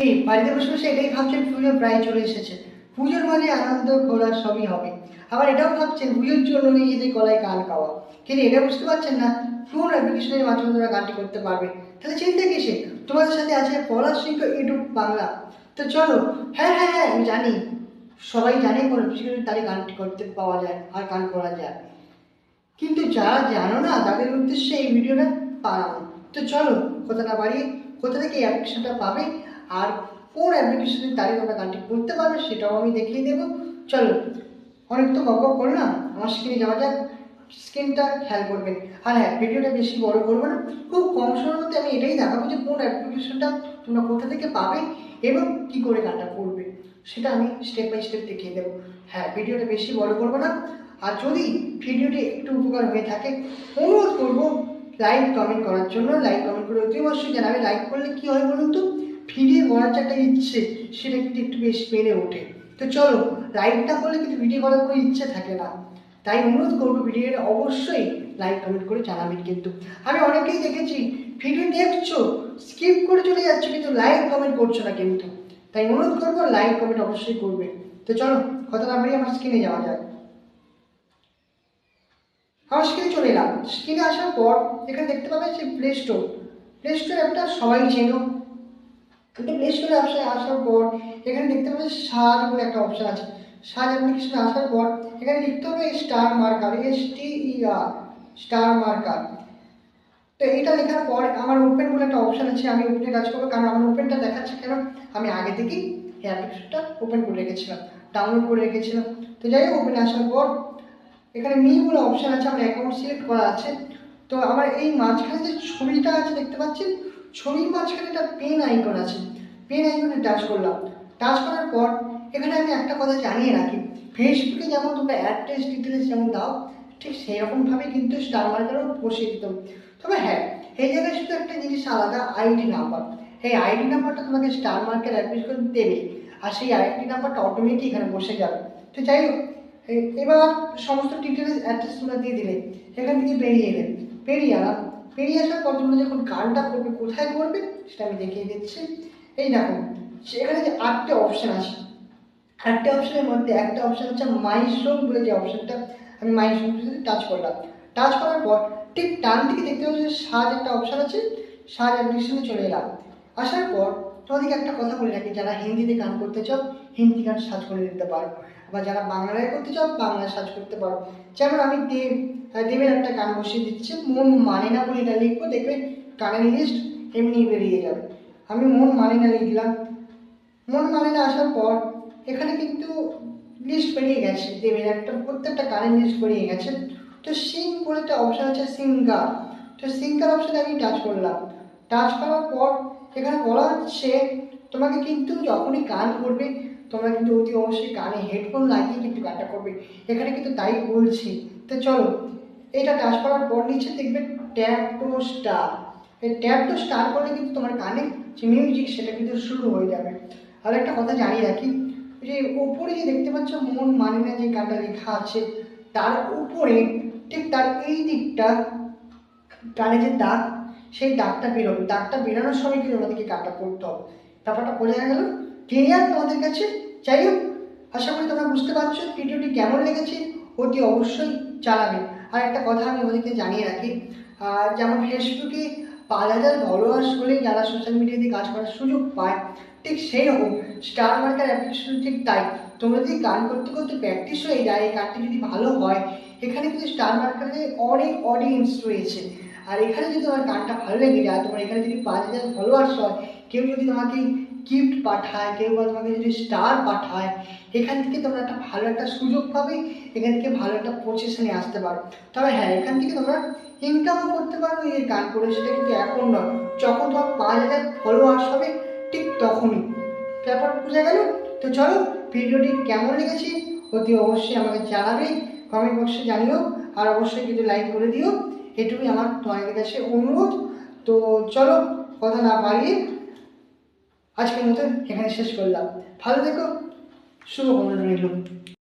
বাড়িতে বসে বসে এটাই ভাবছেন পুজো প্রায় চলে এসেছে। পুজোর মানে আনন্দ, ঘোরা সবই হবে। আবার এটাও ভাবছেন, পুজোর জন্য নিজেদের গলায় গান গাওয়া। কিন্তু এটা বুঝতে পারছেন না? ফোন অ্যাপ্লিকেশনের মাধ্যমে তোমরা গানটি করতে পারবে? তাহলে চিন্তা কিসে তোমাদের সাথে আছে পলাশ সিংহ ইউটিউব বাংলা। তো চলো হ্যাঁ হ্যাঁ হ্যাঁ আমি জানি। সবাই জানে কোনো কিছু তারে গানটি করতে পাওয়া যায়, আর গান করা যায়। কিন্তু যারা জানো না, তাদের উদ্দেশ্যে এই ভিডিওটা বানানো। তো চলো, কথাটা বাড়িয়ে কোথা থেকে অ্যাপ্লিকেশনটা পাবে? আর কোন অ্যাপ্লিকেশনের দ্বারা তোমরা গানটি করতে পারবে সেটাও আমি দেখিয়ে দেবো। চলো, অনেক তো গপ করলাম আমার স্ক্রিনে যাওয়া যাক স্ক্রিনটা খেয়াল করবেন। আর হ্যাঁ ভিডিওটা বেশি বড় করব না, খুব কম সময়ের মধ্যে আমি এটাই দেখাবো যে কোন অ্যাপ্লিকেশনটা তোমরা কোথা থেকে পাবে এবং কি করে গানটা করবে, সেটা আমি স্টেপ বাই স্টেপ দেখিয়ে দেবো। হ্যাঁ ভিডিওটা বেশি বড় করব না, আর যদি ভিডিওটি একটু উপকার হয়ে থাকে, অনুরোধ করব লাইক কমেন্ট করার জন্য। লাইক কমেন্ট করে অতি অবশ্যই জানাবে। লাইক করলে কী হয় বলুন তো? ভিডিও করার যে একটা ইচ্ছে, সেটা কিন্তু একটু বেশ বেড়ে ওঠে। তো চলো লাইকটা করলে কিন্তু ভিডিও করার কোনো ইচ্ছে থাকে না। তাই অনুরোধ করব ভিডিওটা অবশ্যই লাইক কমেন্ট করে জানাবেন কিন্তু। আমি অনেকেই দেখেছি ভিডিও দেখছ স্কিপ করে চলে যাচ্ছ, কিন্তু লাইক কমেন্ট করছ না কিন্তু। তাই অনুরোধ করব লাইক কমেন্ট অবশ্যই করবে। তো চলো কথা না আমার স্ক্রিনে যাওয়া যাক। আমার স্ক্রিনে চলে এলাম। স্ক্রিনে আসার পর, এখানে দেখতে পাবে যে প্লে স্টোর প্লে স্টোর অ্যাপটা সবাই চেনো। কিন্তু প্লে স্টোরে অপশানে আসার পর এখানে দেখতে পাবে সাজ বলে একটা অপশান আছে। সাজ অ্যাপ্লিকেশনে আসার পর এখানে লিখতে হবে star marker S T E R star marker তো এটা লেখার পর আমার ওপেন বলে একটা অপশান আছে, আমি ওপেনে কাজ করব। কারণ আমার ওপেনটা দেখাচ্ছে কেন? আমি আগে থেকেই এই অ্যাপ্লিকেশনটা ওপেন করে রেখেছিলাম ডাউনলোড করে রেখেছিলাম। তো যাই হোক ওপেনে আসার পর এখানে মি বলে অপশান আছে, আমার অ্যাকাউন্ট সিলেক্ট করা আছে। তো আমার এই মাঝখানে যে ছবিটা আছে, দেখতে পাচ্ছেন? ছবির মাঝখানে একটা পেন আইকন আছে। পেন আইকনে টাচ করলাম। টাচ করার পর এখানে আমি একটা কথা জানিয়ে রাখি। ফেসবুকে যেমন তোমরা অ্যাড অ্যাড্রেস ডিটেলস যেমন দাও, ঠিক সেই রকমভাবে কিন্তু স্টার মার্কারও বসিয়ে দিতাম তবে হ্যাঁ এই জায়গায় শুধু একটা জিনিস আলাদা আইডি নাম্বার এই আইডি নাম্বারটা তোমাকে স্টার মার্কেট মার্কের করে দেবে। আর সেই আইডি নাম্বারটা অটোমেটিক এখানে বসে যাবে। তো যাই হোক এবার সমস্ত ডিটেলস অ্যাড্রেস তোমরা দিয়ে দিলে। এখান থেকে বেরিয়ে এলেন বেরিয়ে এলাম। বেরিয়ে আসার পর তোমরা যখন গানটা করবে কোথায় করবে সেটা আমি দেখিয়ে দিচ্ছি। এই দেখো সেখানে যে আটটা অপশান আছে। আটটা অপশানের মধ্যে একটা অপশান হচ্ছে মাই বলে যে অপশানটা আমি মাই সোং টাচ করলাম। টাচ করার পর ঠিক ডান দিকে দেখতে পাচ্ছি যে সাজ একটা অপশান আছে, সাজ অ্যাপ্লিকেশনে চলে এলাম। আসার পর তোমাদেরকে একটা কথা বলে রাখি, যারা হিন্দিতে গান করতে চাও, হিন্দি গান সাজ করে দিতে পারো। আবার যারা বাংলায় করতে চাও, বাংলায় সার্চ করতে পারো। যেমন আমি দেব দেবের একটা গান বসিয়ে দিচ্ছি, মন মানে না বলে এটা লিখব, দেখবে গানের লিস্ট এমনি বেরিয়ে যাবে। আমি মন মানে না লিখলাম। মন মানে না আসার পর এখানে কিন্তু লিস্ট বেরিয়ে গেছে, দেবের একটা, প্রত্যেকটা গানের লিস্ট বেরিয়ে গেছে। তো সিং বলে একটা অপশান আছে সিঙ্গার তো সিঙ্গার অপশানে আমি টাচ করলাম। টাচ করার পর এখানে বলা হচ্ছে, তোমাকে কিন্তু যখনই গান করবে তোমরা কিন্তু অতি অবশ্যই কানে হেডফোন লাগিয়ে কিন্তু গানটা করবে। এখানে কিন্তু তাই বলছি। তো চলো, এটা টাচ করার পর নিচে দেখবে ট্যাপ টু স্টার এই ট্যাপ টু স্টার করলে কিন্তু তোমার কানে যে মিউজিক সেটা কিন্তু শুরু হয়ে যাবে। আর একটা কথা জানিয়ে রাখি, যে উপরে যে দেখতে পাচ্ছ মন মানে না যে গানটা লেখা আছে, তার উপরে ঠিক তার এই দিকটা, কানে যে দাগ, সেই দাগটা বেরোবে। দাগটা বেরোনোর সময় কিন্তু আমাদেরকে গানটা করতে হবে। ব্যাপারটা বোঝা গেল? ক্লিয়ার তোমাদের কাছে? যাই হোক আশা করি তোমরা বুঝতে পারছ, ভিডিওটি কেমন লেগেছে, অতি অবশ্যই জানাবে। আর একটা কথা আমি ওদেরকে জানিয়ে রাখি যেমন ফেসবুকে পাঁচ হাজার ফলোয়ার্স হলে যারা সোশ্যাল মিডিয়াতে কাজ করার সুযোগ পায়, ঠিক সেই রকম স্টার মার্কার অ্যাপ্লিকেশন ঠিক তাই। তোমরা যদি গান করতে করতে প্র্যাকটিস হয়ে যায়, এই গানটি যদি ভালো হয়, এখানে কিন্তু স্টার মার্কারে অনেক অডিয়েন্স রয়েছে। আর এখানে যদি তোমার গানটা ভালো লেগে যায়, তোমার এখানে যদি পাঁচ হাজার ফলোয়ার্স হয়, কেউ যদি তোমাকে গিফট পাঠায়, কেউ বা তোমাকে যদি স্টার পাঠায়, এখান থেকে তোমরা একটা ভালো একটা সুযোগ পাবে, এখান থেকে ভালো একটা পজিশনে আসতে পারো। তবে হ্যাঁ এখান থেকে তোমরা ইনকামও করতে পারো, এই গান করে সেটা কিন্তু এখন নয়। যখন তোমার পাঁচ হাজার ফলোয়ার্স হবে, ঠিক তখনই। ব্যাপার বোঝা গেল? তো চলো, ভিডিওটি কেমন লেগেছে, অতি অবশ্যই আমাকে জানাবে কমেন্ট বক্সে জানিও, আর অবশ্যই কিন্তু লাইক করে দিও। এটুকুই আমার তোমাদের কাছে অনুরোধ। তো চলো, কথা না বাড়িয়ে আজকের মতো এখানে শেষ করলাম। ভালো থেকো শুভকামনা রইল